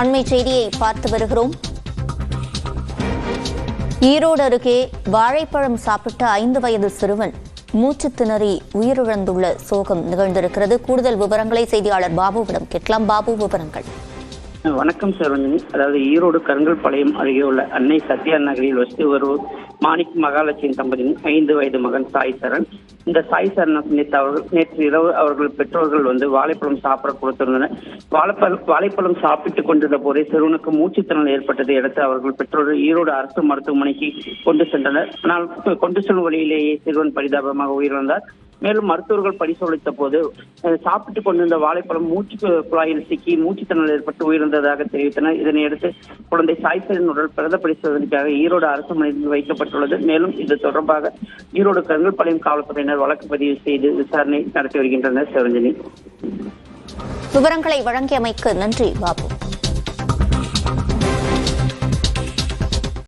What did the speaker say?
அண்மை செய்தியை பார்த்து வருகிறோம். ஈரோடு அருகே வாழைப்பழம் சாப்பிட்ட ஐந்து வயது சிறுவன் மூச்சு திணறி உயிரிழந்துள்ள சோகம் நிகழ்ந்திருக்கிறது. கூடுதல் விவரங்களை செய்தியாளர் பாபுவிடம் கேட்கலாம். பாபு விவரங்கள். வணக்கம் சரோஜினி அதாவது ஈரோடு கருங்கல்பாளையம் அருகே உள்ள அன்னை சத்யா நகரில் வசித்து வருவோர் மாணிக் மகாலட்சுமி தம்பதியின் ஐந்து வயது மகன் சாய் சரண். இந்த சாய் சரண் நேற்று அவர்கள் நேற்று இரவு அவர்கள் பெற்றோர்கள் வந்து வாழைப்பழம் சாப்பிட கொடுத்திருந்தனர். வாழைப்பழம் வாழைப்பழம் சாப்பிட்டுக் கொண்டிருந்த போதே சிறுவனுக்கு மூச்சுத்திணறல் ஏற்பட்டதை அடுத்து அவர்கள் பெற்றோர்கள் ஈரோடு அரசு மருத்துவமனைக்கு கொண்டு சென்றனர். ஆனால் கொண்டு செல்லும் வழியிலேயே சிறுவன் பரிதாபமாக உயிரிழந்தார். மேலும் மருத்துவர்கள் பரிசோதித்த போது சாப்பிட்டுக் கொண்டிருந்த வாழைப்பழம் மூச்சு குழாயில் சிக்கி மூச்சுத்திணறல் ஏற்பட்டு உயிரிழந்ததாக தெரிவித்தனர் இதனையடுத்து குழந்தை சாய்சரின் உடல் பிரத பரிசோதனைக்காக ஈரோடு அரசு மனையில் வைக்கப்பட்டுள்ளது. மேலும் இது தொடர்பாக ஈரோடு கருங்கல்பாளையம் காவல்துறையினர் வழக்கு பதிவு செய்து விசாரணை நடத்தி வருகின்றனர். சிவரஞ்சனி. விவரங்களை வழங்கியமைக்கு நன்றி பாபு.